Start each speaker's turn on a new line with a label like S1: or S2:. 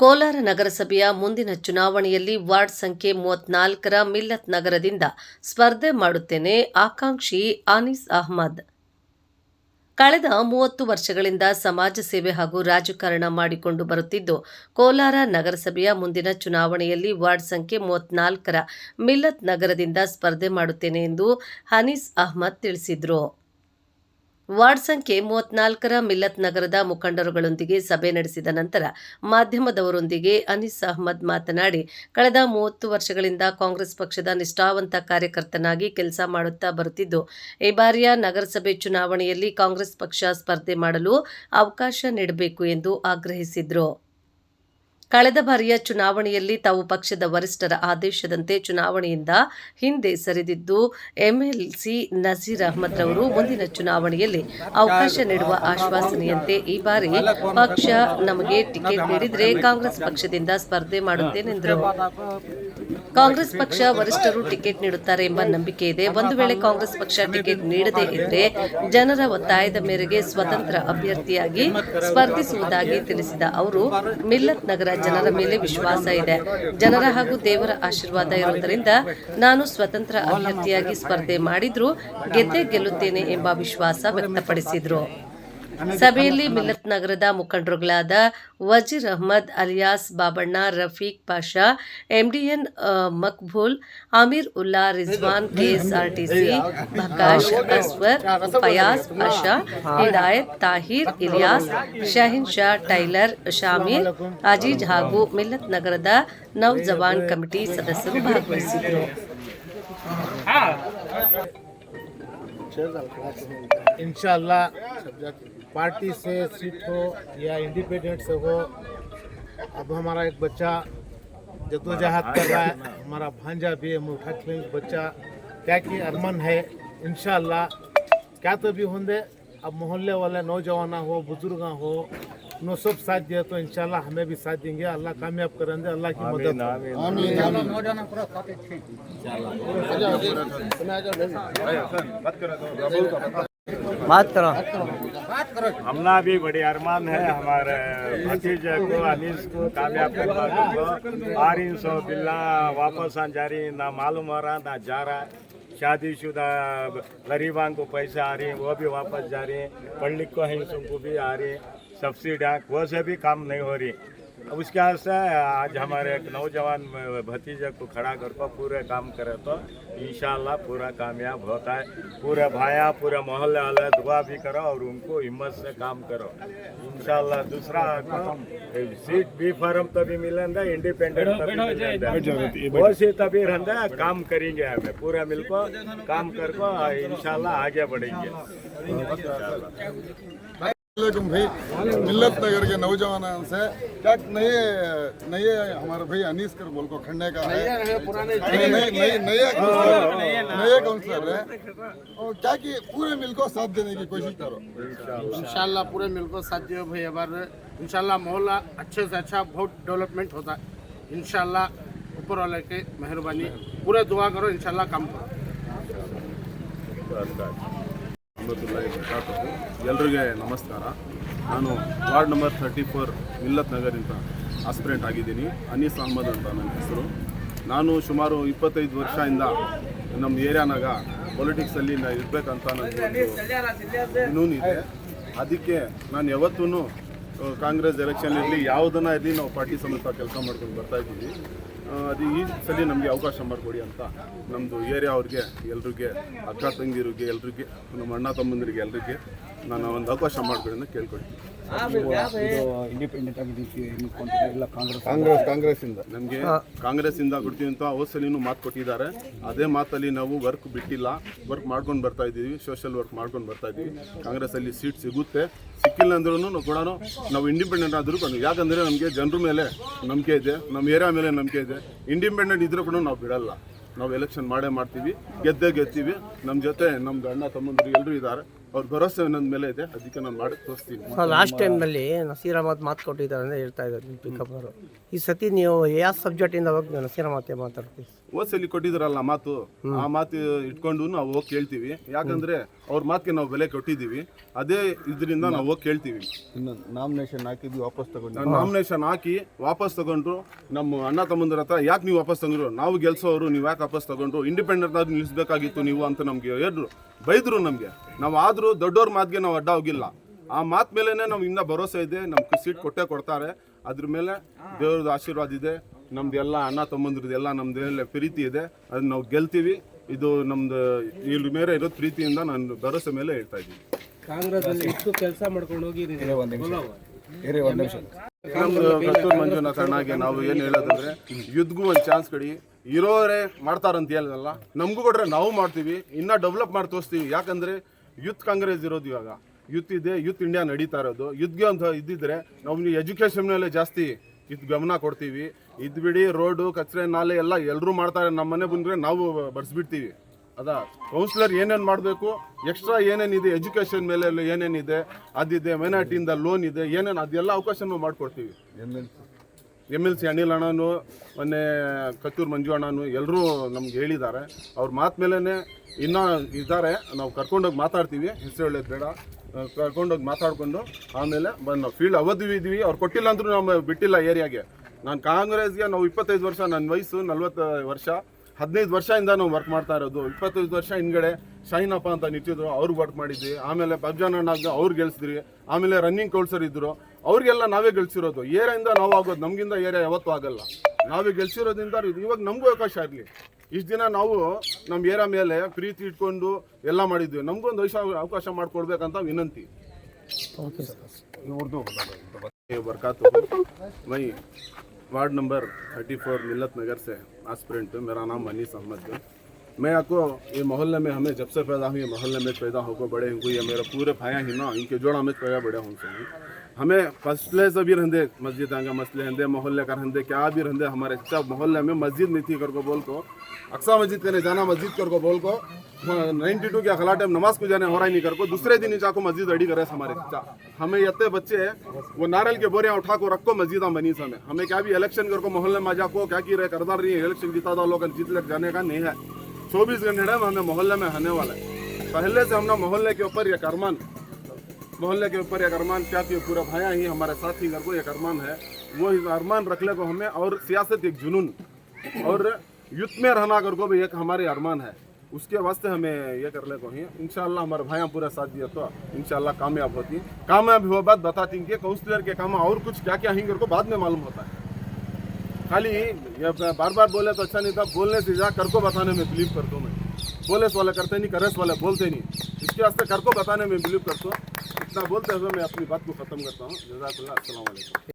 S1: ಕೋಲಾರ ನಗರಸಭೆಯ ಮುಂದಿನ ಚುನಾವಣೆಯಲ್ಲಿ ವಾರ್ಡ್ ಸಂಖ್ಯೆ ಮೂವತ್ನಾಲ್ಕರ ಮಿಲ್ಲತ್ ನಗರದಿಂದ ಸ್ಪರ್ಧೆ ಮಾಡುತ್ತೇನೆ ಆಕಾಂಕ್ಷಿ ಆನೀಸ್ ಅಹ್ಮದ್. ಕಳೆದ ಮೂವತ್ತು ವರ್ಷಗಳಿಂದ ಸಮಾಜ ಸೇವೆ ಹಾಗೂ ರಾಜಕಾರಣ ಮಾಡಿಕೊಂಡು ಬರುತ್ತಿದ್ದು, ಕೋಲಾರ ನಗರಸಭೆಯ ಮುಂದಿನ ಚುನಾವಣೆಯಲ್ಲಿ ವಾರ್ಡ್ ಸಂಖ್ಯೆ ಮೂವತ್ನಾಲ್ಕರ ಮಿಲ್ಲತ್ ನಗರದಿಂದ ಸ್ಪರ್ಧೆ ಮಾಡುತ್ತೇನೆ ಎಂದು ಹನೀಸ್ ಅಹ್ಮದ್ ತಿಳಿಸಿದರು. ವಾರ್ಡ್ ಸಂಖ್ಯೆ ಮೂವತ್ನಾಲ್ಕರ ಮಿಲ್ಲತ್ ನಗರದ ಮುಖಂಡರುಗಳೊಂದಿಗೆ ಸಭೆ ನಡೆಸಿದ ನಂತರ ಮಾಧ್ಯಮದವರೊಂದಿಗೆ ಅನೀಸ್ ಅಹ್ಮದ್ ಮಾತನಾಡಿ, ಕಳೆದ ಮೂವತ್ತು ವರ್ಷಗಳಿಂದ ಕಾಂಗ್ರೆಸ್ ಪಕ್ಷದ ನಿಷ್ಠಾವಂತ ಕಾರ್ಯಕರ್ತನಾಗಿ ಕೆಲಸ ಮಾಡುತ್ತಾ ಬರುತ್ತಿದ್ದು, ಈ ಬಾರಿಯ ನಗರಸಭೆ ಚುನಾವಣೆಯಲ್ಲಿ ಕಾಂಗ್ರೆಸ್ ಪಕ್ಷ ಸ್ಪರ್ಧೆ ಮಾಡಲು ಅವಕಾಶ ನೀಡಬೇಕು ಎಂದು ಆಗ್ರಹಿಸಿದರು. ಕಳೆದ ಬಾರಿಯ ಚುನಾವಣೆಯಲ್ಲಿ ತಾವು ಪಕ್ಷದ ವರಿಷ್ಠರ ಆದೇಶದಂತೆ ಚುನಾವಣೆಯಿಂದ ಹಿಂದೆ ಸರಿದಿದ್ದು, ಎಂಎಲ್ಸಿ ನಜೀರ್ ಅಹಮದ್ ರವರು ಮುಂದಿನ ಚುನಾವಣೆಯಲ್ಲಿ ಅವಕಾಶ ನೀಡುವ ಆಶ್ವಾಸನೆಯಂತೆ ಈ ಬಾರಿ ಪಕ್ಷ ನಮಗೆ ಟಿಕೆಟ್ ನೀಡಿದರೆ ಕಾಂಗ್ರೆಸ್ ಪಕ್ಷದಿಂದ ಸ್ಪರ್ಧೆ ಮಾಡುತ್ತೇನೆಂದರು. ಕಾಂಗ್ರೆಸ್ ಪಕ್ಷ ವರಿಷ್ಠರು ಟಿಕೆಟ್ ನೀಡುತ್ತಾರೆ ಎಂಬ ನಂಬಿಕೆ ಇದೆ. ಒಂದು ವೇಳೆ ಕಾಂಗ್ರೆಸ್ ಪಕ್ಷ ಟಿಕೆಟ್ ನೀಡದೇ ಇದ್ದರೆ ಜನರ ಒತ್ತಾಯದ ಮೇರೆಗೆ ಸ್ವತಂತ್ರ ಅಭ್ಯರ್ಥಿಯಾಗಿ ಸ್ಪರ್ಧಿಸುವುದಾಗಿ ತಿಳಿಸಿದ ಅವರು, ಮಿಲ್ಲತ್ ನಗರ ಜನರ ಮೇಲೆ ವಿಶ್ವಾಸ ಇದೆ. ಜನರ ಹಾಗೂ ದೇವರ ಆಶೀರ್ವಾದ ಇರುವುದರಿಂದ ನಾನು ಸ್ವತಂತ್ರ ಅಭ್ಯರ್ಥಿಯಾಗಿ ಸ್ಪರ್ಧೆ ಮಾಡಿದ್ರು ಗೆದ್ದೇ ಗೆಲ್ಲುತ್ತೇನೆ ಎಂಬ ವಿಶ್ವಾಸ ವ್ಯಕ್ತಪಡಿಸಿದರು. ಸಭೆಯಲ್ಲಿ ಮಿಲತ್ ನಗರದ ಮುಖಂಡರುಗಳಾದ Wazir Ahmed alias Babanna Rafiq Pasha MDN Maqbool Amir Ulla Rizwan KSRTC Bakash Aswar Fayaz Pasha Hidayat Tahir Ilyas Shaheen Sha tailor Shamir Aziz ಹಾಗೂ ಮಿಲತ್ ನಗರದ ನೌಜವಾನ್ ಕಮಿಟಿ ಸದಸ್ಯರು ಭಾಗವಹಿಸಿದರು
S2: ಇನ್ಶಾಲ್ಲ पार्टी से सीट हो या इंडिपेंडेंट से हो अब हमारा एक बच्चा जद्दोजहद कर रहा है हमारा भांजा भी है मुठा बच्चा क्या कि अरमन है इंशाल्लाह क्या तो भी होंगे अब मोहल्ले वाले नौजवान हो बुज़ुर्ग हो नो सब साथ दिया तो इंशाल्लाह हमें भी साथ देंगे अल्लाह कामयाब करेंगे अल्लाह की मदद
S3: बात करो
S4: हमना भी बड़ी अरमान है, हमारे भतीजे को, अनीस को कामयाब करवा को आरिन सौ बिल्ला वापस आ जा रही ना मालूम हो रहा, ना जा रहा। शादीशुदा गरीबान को पैसे आ रही वो भी वापस जा रही पढ़ लिख को है उनको भी आ रही हैं। वो से भी काम नहीं हो रही। अब उसके वास्ते आज हमारे एक नौजवान भतीजे को खड़ा करके पूरे काम करे तो इंशाल्लाह पूरा कामयाब होता है। पूरे भाया पूरे मोहल्ले वाले दुआ भी करो और उनको हिम्मत से काम करो। इंशाल्लाह दूसरा को सीट बी फार्म तभी मिलेंगे इंडिपेंडेंट तभी मिलेंगे। वो सी तभी रहते काम करेंगे हमें पूरा मिलकर काम करको इंशाल्लाह आगे बढ़ेंगे।
S5: वालेकुम भाई मिल्लत नगर के नौजवान से क्या नए नए हमारे भाई अनीस कर बोल को खंडे का है? नए नए नए नए काउंसलर है। और क्या कि पूरे मिल को साथ देने की कोशिश करो।
S2: इंशाल्लाह पूरे मिलकर साथ दियो भाई अबार। इंशाल्लाह मोहल्ला अच्छे से अच्छा बहुत डेवलपमेंट होता है। इंशाल्लाह ऊपर वाले के मेहरबानी। पूरे दुआ करो इंशाल्लाह काम करो।
S6: ಅಹಮದುಲ್ಲಾಹಿ ಬರಕಾತಹು ಎಲ್ರಿಗೆ ನಮಸ್ಕಾರ. ನಾನು ward number thirty four Millat ನಗರಿಂದ aspirant ಆಗಿದ್ದೀನಿ. ಅನೀಸ್ ಅಹಮದ್ ಅಂತ ನನ್ನ ಹೆಸರು. ನಾನು ಸುಮಾರು ಇಪ್ಪತ್ತೈದು ವರ್ಷದಿಂದ ನಮ್ಮ ಏರಿಯಾನಾಗ ಪೊಲಿಟಿಕ್ಸಲ್ಲಿ ನಾನು ಇರಬೇಕಂತ ನನಗೆ ಇನ್ನೂ ಇದೆ. ಅದಕ್ಕೆ ನಾನು ಯಾವತ್ತೂ ಕಾಂಗ್ರೆಸ್ ಎಲೆಕ್ಷನ್ ಇರಲಿ ಯಾವುದನ್ನ ಇರಲಿ ನಾವು ಪಾರ್ಟಿ ಸಮೇತ ಕೆಲಸ ಮಾಡ್ಕೊಂಡು ಬರ್ತಾ ಇದ್ದೀವಿ. ಅದು ಈ ಸಲ ನಮಗೆ ಅವಕಾಶ ಮಾಡಿಕೊಡಿ ಅಂತ ನಮ್ಮದು ಏರಿಯಾ ಅವ್ರಿಗೆ, ಎಲ್ರಿಗೆ, ಅಕ್ಕ ತಂಗಿರಿಗೆ, ಎಲ್ರಿಗೆ, ನಮ್ಮ ಅಣ್ಣ ತಮ್ಮಂದಿರಿಗೆ, ಎಲ್ರಿಗೆ ನಾನು ಒಂದು ಅವಕಾಶ ಮಾಡಿಕೊಡಿ ಅಂತ ಕೇಳ್ಕೊಳ್ತೀನಿ.
S3: ಇಂಡಿಪೆಂಡೆಂಟ್ ಆಗಿ ಕಾಂಗ್ರೆಸ್
S5: ಕಾಂಗ್ರೆಸ್ ಕಾಂಗ್ರೆಸ್ ಇಂದ
S6: ನಮಗೆ ಕಾಂಗ್ರೆಸ್ಸಿಂದ ಕೊಡ್ತೀವಿ ಅಂತ ಸಲಿನೂ ಮಾತು ಕೊಟ್ಟಿದ್ದಾರೆ. ಅದೇ ಮಾತಲ್ಲಿ ನಾವು ವರ್ಕ್ ಬಿಟ್ಟಿಲ್ಲ. ವರ್ಕ್ ಮಾಡ್ಕೊಂಡು ಬರ್ತಾ ಇದ್ದೀವಿ. ಸೋಷಿಯಲ್ ವರ್ಕ್ ಮಾಡ್ಕೊಂಡು ಬರ್ತಾ ಇದ್ದೀವಿ. ಕಾಂಗ್ರೆಸ್ಸಲ್ಲಿ ಸೀಟ್ ಸಿಗುತ್ತೆ. ಸಿಕ್ಕಿಲ್ಲ ಅಂದ್ರೂ ಕೂಡ ನಾವು ಇಂಡಿಪೆಂಡೆಂಟ್ ಆದರೂ ಕೂಡ ಯಾಕಂದರೆ ನಮಗೆ ಜನರ ಮೇಲೆ ನಂಬಿಕೆ ಇದೆ. ನಮ್ಮ ಏರಿಯಾ ಮೇಲೆ ನಂಬಿಕೆ ಇದೆ. ಇಂಡಿಪೆಂಡೆಂಟ್ ಇದ್ರೂ ಕೂಡ ನಾವು ಬಿಡಲ್ಲ. ನಾವು ಎಲೆಕ್ಷನ್ ಮಾಡೇ ಮಾಡ್ತೀವಿ. ಗೆದ್ದೇ ಗೆದ್ತೀವಿ. ನಮ್ಮ ಜೊತೆ ನಮ್ಮ ಅಣ್ಣ ತಮ್ಮಂದರು ಎಲ್ಲರೂ ಇದ್ದಾರೆ. ಅವ್ರ ಭರವಸೆ ನನ್ನ ಮೇಲೆ ಇದೆ. ಅದಕ್ಕೆ ನಾನು ಮಾಡಿ ತೋರಿಸ್ತೀನಿ.
S7: ಲಾಸ್ಟ್ ಟೈಮ್ನಲ್ಲಿ ನಸೀರ್ ಅಹಮದ್ ಮಾತು ಕೊಟ್ಟಿದ್ದಾರೆ ಅಂತ ಹೇಳ್ತಾ ಇದ್ದಾರೆ ನಿಮ್ಮ ಪಿಕಪ್ ಅವರು. ಈ ಸತಿ ನೀವು ಯಾವ ಸಬ್ಜೆಕ್ಟಿಂದ ಹೋಗಿ ನಸೀರ್ ಅಹಮದ್ ಮಾತಾಡ್ತೀವಿ
S6: ಓದ್ಸಲಿ ಕೊಟ್ಟಿದ್ರಲ್ಲ ಮಾತು. ಆ ಮಾತು ಇಟ್ಕೊಂಡು ನಾವು ಹೋಗಿ ಕೇಳ್ತೀವಿ. ಯಾಕಂದ್ರೆ ಅವ್ರ ಮಾತಿಗೆ ನಾವು ಬೆಲೆ ಕೊಟ್ಟಿದ್ದೀವಿ. ಅದೇ ಇದರಿಂದ ನಾವು ಹೋಗಿ ಕೇಳ್ತೀವಿ.
S5: ಇನ್ನು ನಾಮಿನೇಷನ್ ಹಾಕಿದ್ವಿ ವಾಪಸ್ ತಗೊಂಡು
S6: ನಾಮಿನೇಷನ್ ಹಾಕಿ ವಾಪಸ್ ತಗೊಂಡ್ರು ನಮ್ಮ ಅಣ್ಣ ತಮ್ಮಂದ್ರ ಹತ್ರ ಯಾಕೆ ನೀವು ವಾಪಸ್ ತಗೊಂಡ್ರು ನಾವು ಗೆಲ್ಸೋರು ನೀವು ಯಾಕೆ ವಾಪಸ್ ತಗೊಂಡ್ರು? ಇಂಡಿಪೆಂಡೆಂಟ್ ಆಗಿ ನಿಲ್ಲಿಸಬೇಕಾಗಿತ್ತು ನೀವು ಅಂತ ನಮಗೆ ಹೇಳಿದ್ರು. ಬೈದ್ರು ನಮಗೆ. ನಾವು ಆದರೂ ದೊಡ್ಡವ್ರ ಮಾತಿಗೆ ನಾವು ಅಡ್ಡ ಹೋಗಿಲ್ಲ. ಆ ಮಾತು ಮೇಲೇ ನಮ್ಗೆ ಇನ್ನೂ ಭರೋಸೆ ಇದೆ ನಮ್ಗೆ ಸೀಟ್ ಕೊಟ್ಟೆ ಕೊಡ್ತಾರೆ. ಅದ್ರ ಮೇಲೆ ದೇವ್ರದ್ದು ಆಶೀರ್ವಾದ ಇದೆ ನಮ್ದೆಲ್ಲ ಅಣ್ಣ ತಮ್ಮಂದ್ರದ್ದೆಲ್ಲ ನಮ್ದು ಪ್ರೀತಿ ಇದೆ. ಅದನ್ನ ನಾವು ಗೆಲ್ತೀವಿ. ಇದು ನಮ್ದು ಇದ್ರ ಮೇಲೆ ಇರೋ ಪ್ರೀತಿಯಿಂದ ನಾನು ಭರೋಸೆ ಮೇಲೆ ಹೇಳ್ತಾ ಇದ್ದೀನಿ.
S3: ಕಾಂಗ್ರೆಸ್
S6: ನಮ್ದು ಕಸ್ತೂರ್ ಮಂಜುನಾಥ ಅಣ್ಣಗೆ ನಾವು ಏನು ಹೇಳೋದಂದ್ರೆ ಯುದ್ಧಗೂ ಒಂದು ಚಾನ್ಸ್ ಕೊಡಿ. ಇರೋರೇ ಮಾಡ್ತಾರಂತ ಹೇಳಲ್ಲ ನಮಗೂ ಕೊಟ್ರೆ ನಾವು ಮಾಡ್ತೀವಿ, ಇನ್ನ ಡೆವಲಪ್ ಮಾಡಿ ತೋರಿಸ್ತೀವಿ. ಯಾಕಂದ್ರೆ ಯೂತ್ ಕಾಂಗ್ರೆಸ್ ಇರೋದು ಇವಾಗ. ಯೂತ್ ಇದೆ, ಯೂತ್ ಇಂಡಿಯಾ ನಡೀತಾ ಇರೋದು. ಯುದ್ಧಗೆ ಅಂತ ಇದ್ದಿದ್ರೆ ನಾವು ಎಜುಕೇಶನ್ ಮೇಲೆ ಜಾಸ್ತಿ ಇದು ಗಮನ ಕೊಡ್ತೀವಿ. ಇದು ಬಿಡಿ ರೋಡು ಕಚರೆ, ನಾಲೆ ಎಲ್ಲ ಎಲ್ಲರೂ ಮಾಡ್ತಾರೆ. ನಮ್ಮ ಮನೆ ಬಂದ್ರೆ ನಾವು ಬರ್ಸ್ಬಿಡ್ತೀವಿ. ಅದ? ಕೌನ್ಸಿಲರ್ ಏನೇನು ಮಾಡಬೇಕು? ಎಕ್ಸ್ಟ್ರಾ ಏನೇನಿದೆ ಎಜುಕೇಷನ್ ಮೇಲೆ ಏನೇನಿದೆ ಅದಿದೆ ಮೈನಾರಿಟಿಯಿಂದ ಲೋನ್ ಇದೆ ಏನೇನು ಅದೆಲ್ಲ ಅವಕಾಶ ನಾವು ಮಾಡ್ಕೊಡ್ತೀವಿ ಎಂ ಎಲ್ ಸಿ ಅನಿಲ್ ಅಣ್ಣನು, ಮೊನ್ನೆ ಕತ್ತೂರು ಮಂಜು ಅಣ್ಣನು ಎಲ್ಲರೂ ನಮ್ಗೆ ಹೇಳಿದ್ದಾರೆ. ಅವ್ರ ಮಾತು ಮೇಲೇ ಇನ್ನೂ ಇದ್ದಾರೆ. ನಾವು ಕರ್ಕೊಂಡೋಗಿ ಮಾತಾಡ್ತೀವಿ. ಹೆಸರು ಹೇಳೋದು ಬೇಡ. ಕರ್ಕೊಂಡೋಗಿ ಮಾತಾಡ್ಕೊಂಡು ಆಮೇಲೆ ಬಂದು ನಾವು ಫೀಲ್ಡ್ ಅವಧಿ ಇದ್ವಿ. ಅವ್ರು ಕೊಟ್ಟಿಲ್ಲ ಅಂದ್ರೂ ನಾವು ಬಿಟ್ಟಿಲ್ಲ ಏರಿಯಾಗೆ. ನಾನು ಕಾಂಗ್ರೆಸ್ಗೆ ನಾವು ಇಪ್ಪತ್ತೈದು ವರ್ಷ ನನ್ನ ವಯಸ್ಸು ನಲ್ವತ್ತು ವರ್ಷ, ಹದಿನೈದು ವರ್ಷದಿಂದ ನಾವು ವರ್ಕ್ ಮಾಡ್ತಾ ಇರೋದು. ಇಪ್ಪತ್ತೈದು ವರ್ಷ ಹಿಂದ್ಗಡೆ ಶೈನಪ್ಪ ಅಂತ ನಿಂತಿದ್ರು. ಅವ್ರಿಗೆ ವರ್ಕ್ ಮಾಡಿದ್ವಿ. ಆಮೇಲೆ ಬಬ್ಜಾನ್ ಅಣ್ಣ ಅವ್ರು ಗೆಲ್ಸಿದ್ರಿ ಆಮೇಲೆ ರನ್ನಿಂಗ್ ಕೌಲ್ಸರ್ ಇದ್ರು. ಅವ್ರಿಗೆಲ್ಲ ನಾವೇ ಗೆಲ್ಸಿರೋದು ಏರಿಯಿಂದ ನಾವು ಆಗೋದು ನಮಗಿಂದ ಏರಿಯಾ ಯಾವತ್ತೂ ಆಗಲ್ಲ ನಾವೇ ಗೆಲ್ಸಿರೋದ್ರಿಂದ ಇದು ಇವಾಗ ನಮಗೂ ಅವಕಾಶ ಇರಲಿ ಇಷ್ಟು ದಿನ ನಾವು ನಮ್ಮ ಏರಿಯಾ ಮೇಲೆ ಪ್ರೀತಿ ಇಟ್ಕೊಂಡು ಎಲ್ಲ ಮಾಡಿದ್ವಿ ನಮಗೂ ಒಂದು ವಯಸ್ಸು ಅವಕಾಶ ಮಾಡಿಕೊಡ್ಬೇಕಂತ ವಿನಂತಿ बरकातु मैं वार्ड नंबर 34 मिलत नगर से आस्पिरेंट हूँ मेरा नाम अनीस अहमद है मैं आपको ये मोहल्ले में हमें जब से पैदा हुई मोहल्ले में पैदा होकर बड़े हुए ये मेरे पूरे भाया ही ना इनके जोड़ा में पैदा बड़े हूँ से हमें फसले से भी रहते मस्जिद आगे मसले रहते मोहल्ले का रहते क्या भी रहते हमारे अच्छा मोहल्ले में मस्जिद नहीं थी कर को बोल को। अक्सा मस्जिद करने जाना, मस्जिद कर को बोल को, नाइन्टी टू के अखला टाइम नमाज़ को जाने हो रहा ही नहीं कर को, दूसरे दिन ही जाको मस्जिद अड़ी करे हमारे हमें यत्ते बच्चे वो नारियल के बोरियाँ उठा को रखो मस्जिद बनी समय हमें क्या भी इलेक्शन कर को मोहल्ले में जाको, क्या की रहे, करदार रही है इलेक्शन जीता था, लोग जीत लग जाने का नहीं है। चौबीस घंटे हमें मोहल्ले में आने वाला है। पहले से हमने मोहल्ले के ऊपर ये करमान मोहल्ले के ऊपर एक अरमान क्या कि पूरा भाया ही हमारे साथ साथी घर को एक अरमान है। वो इस अरमान रखने को हमें और सियासत एक जुनून और युद्ध में रहना कर को भी एक हमारे अरमान है। उसके वास्ते हमें ये कर ले को ही। इंशाल्लाह हमारे भाया पूरा साथ दिया तो इंशाल्लाह कामयाब होती। कामयाब हुआ बात बताती कि काउंसलर के काम और कुछ क्या क्या हिंगर को बाद में मालूम होता है। खाली ये बार बार बोले तो अच्छा नहीं था। बोलने से जा कर को बताने में बिलीव करता हूँ मैं। बोले वाले करते नहीं करस वाले बोलते नहीं। इसके वास्ते कर को बताने में बिलीव करता हूँ। इतना बोलते हुए मैं अपनी बात को खत्म करता हूँ। जजाकल्ला वालेकुम।